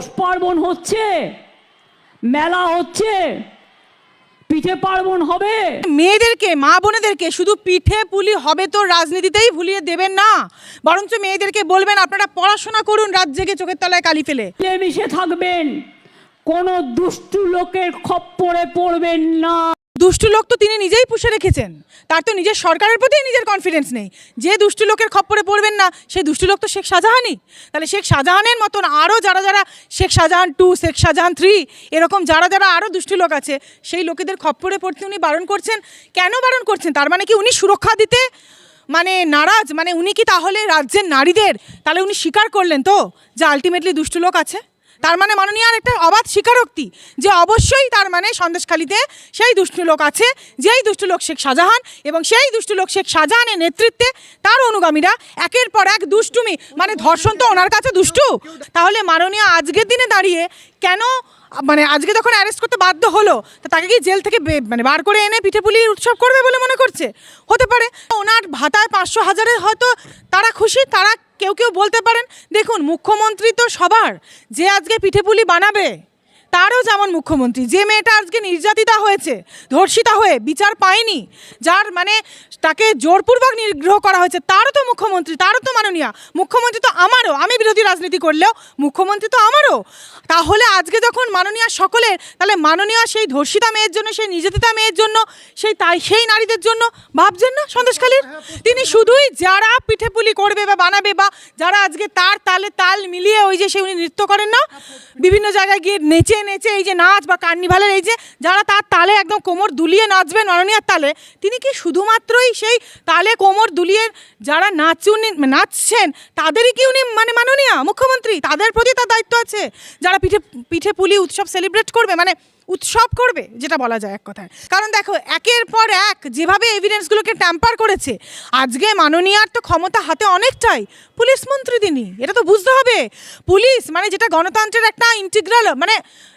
পৌষ পার্বণ হচ্ছে মেলা হচ্ছে পিঠে পার্বণ হবে। মেয়েদেরকে মা বোনেদেরকে শুধু পিঠে পুলি হবে তো রাজনীতিতেই ভুলিয়ে দেবেন না। বরঞ্চ মেয়েদেরকে বলবেন আপনারা পড়াশোনা করুন রাত জেগে চোখের তলায় কালি ফেলে। মিশে থাকবেন কোনো দুষ্টু লোকের খপ্পরে পড়বেন না। দুষ্টু লোক তো তিনি নিজেই পুষে রেখেছেন। তার তো নিজের সরকারের প্রতি নিজের কনফিডেন্স নেই। যে দুষ্টু লোকের খপ্পরে পড়বেন না, সেই দুষ্টু লোক তো শেখ শাহজাহানই। তাহলে শেখ শাহজাহানের মতন আরও যারা যারা শেখ শাহজাহান টু শেখ শাহজাহান থ্রি এরকম যারা যারা আরও দুষ্টু লোক আছে, সেই লোকেদের খপ্পরে পড়তে উনি বারণ করছেন। কেন বারণ করছেন? তার মানে কি উনি সুরক্ষা দিতে মানে নারাজ? মানে উনি কি তাহলে রাজ্যের নারীদের তাহলে উনি স্বীকার করলেন তো যে আলটিমেটলি দুষ্টু লোক আছে? তার মানে মাননীয় আর একটা অবাধ স্বীকারোক্তি যে অবশ্যই তার মানে সন্দেশখালিতে সেই দুষ্টু লোক আছে, যেই দুষ্টু লোক শেখ শাহজাহান এবং সেই দুষ্টু লোক শেখ শাহজাহানের নেতৃত্বে তার অনুগামীরা একের পর এক দুষ্টুমি মানে ধর্ষণ তো ওনার কাছে দুষ্টু। তাহলে মাননীয় আজকের দিনে দাঁড়িয়ে কেন মানে আজকে যখন অ্যারেস্ট করতে বাধ্য হলো, তা তাকে কি জেল থেকে মানে বার করে এনে পিঠে পুলি উৎসব করবে বলে মনে করছে? হতে পারে, ওনার ভাতায় পাঁচশো হাজারে হয়তো তারা খুশি, তারা কেউ কেউ বলতে পারেন দেখুন মুখ্যমন্ত্রী তো সবার যে আজকে পিঠেপুলি বানাবে। তারও যেমন মুখ্যমন্ত্রী, যে মেয়েটা আজকে নির্যাতিতা হয়েছে, ধর্ষিতা হয়ে বিচার পায়নি, যার মানে তাকে জোরপূর্বক নিগ্রহ করা হয়েছে, তারও তো মুখ্যমন্ত্রী, তারও তো মাননীয়। মুখ্যমন্ত্রী তো আমারও, আমি বিরোধী রাজনীতি করলেও মুখ্যমন্ত্রী তো আমারও। তাহলে আজকে যখন মাননীয় সকলের, তাহলে মাননীয় সেই ধর্ষিতা মেয়ের জন্য, সেই নির্যাতিতা মেয়ের জন্য, সেই তাই, সেই নারীদের জন্য ভাবছেন না সন্দেশখালীর? তিনি শুধুই যারা পিঠেপুলি করবে বা বানাবে বা যারা আজকে তার তালে তাল মিলিয়ে ওই যে সে উনি নৃত্য করেন না, বিভিন্ন জায়গায় গিয়ে নেচে নেচে এই যে নাচ বা কার্নিভালের এই যে যারা তার তালে একদম কোমর দুলিয়ে নাচবেন মাননীয়ার তালে, তিনি কি শুধুমাত্রই সেই তালে কোমর দুলিয়ে যারা নাচুন নাচছেন, তাদেরই কি উনি মানে মাননীয়া মুখ্যমন্ত্রী? তাদের প্রতি তার দায়িত্ব আছে? যারা পিঠে পিঠে পুলি উৎসব সেলিব্রেট করবে মানে উৎসব করবে, যেটা বলা যায় এক কথায়। কারণ দেখো, একের পর এক যেভাবে এভিডেন্সগুলোকে ট্যাম্পার করেছে, আজকে মাননীয়ার তো ক্ষমতা হাতে অনেকটাই। পুলিশ মন্ত্রী তিনি, এটা তো বুঝতে হবে। পুলিশ মানে যেটা গণতন্ত্রের একটা ইন্টিগ্রাল মানে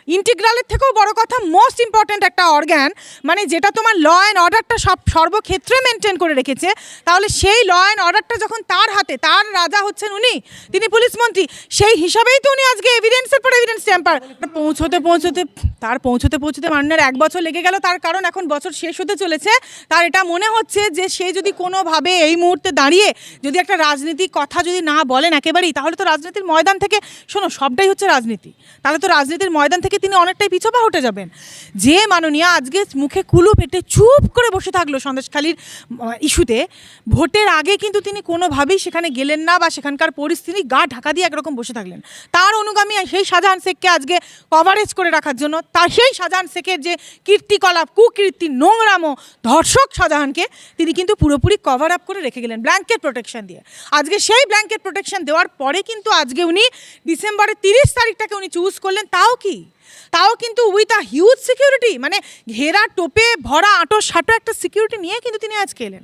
ইন্টিগ্রালের থেকেও বড় কথা মোস্ট ইম্পর্ট্যান্ট একটা অর্গ্যান মানে যেটা তোমার ল অ্যান্ড অর্ডারটা সব সর্বক্ষেত্রে মেনটেন করে রেখেছে, তাহলে সেই ল অ্যান্ড অর্ডারটা যখন তার হাতে, তার রাজা হচ্ছেন উনি, তিনি পুলিশ মন্ত্রী, সেই হিসাবেই তো উনি আজকে এভিডেন্সের পর এভিডেন্স ট্যাম্পার পৌঁছতে পৌঁছতে, তার পৌঁছতে পৌঁছতে মান্নার এক বছর লেগে গেল, তার কারণ এখন বছর শেষ হতে চলেছে, তার এটা মনে হচ্ছে যে সে যদি কোনোভাবে এই মুহূর্তে দাঁড়িয়ে যদি একটা রাজনীতি কথা যদি না বলেন একেবারেই, তাহলে তো রাজনীতির ময়দান থেকে, শোনো, সবটাই হচ্ছে রাজনীতি। তাহলে তো রাজনীতির ময়দান থেকে তিনি অনেকটাই পিছপা হটে যাবেন। যে মাননীয়া আজকে মুখে কুলু পেটে চুপ করে বসে থাকল সন্দেশখালীর ইস্যুতে, ভোটের আগে কিন্তু তিনি কোনোভাবেই সেখানে গেলেন না বা সেখানকার পরিস্থিতি গা ঢাকা দিয়ে একরকম বসে থাকলেন। তার অনুগামী সেই শাহজাহান শেখকে আজকে কভারেজ করে রাখার জন্য, তার সেই শাহজাহান শেখের যে কীর্তিকলাপ কুকীর্তি, নোংরামো ধর্ষক শাহজাহানকে তিনি কিন্তু পুরোপুরি কভার আপ করে রেখে গেলেন ব্ল্যাঙ্কেট প্রোটেকশন দিয়ে। আজকে সেই ব্ল্যাঙ্কেট প্রোটেকশন দেওয়ার পরে কিন্তু আজকে উনি ডিসেম্বরের তিরিশ তারিখটাকে উনি চুজ করলেন, তাও কি? তাও কিন্তু উইথ আ হিউজ সিকিউরিটি মানে ঘেরা টোপে ভরা আটো সাটো একটা সিকিউরিটি নিয়ে কিন্তু তিনি আজকে এলেন।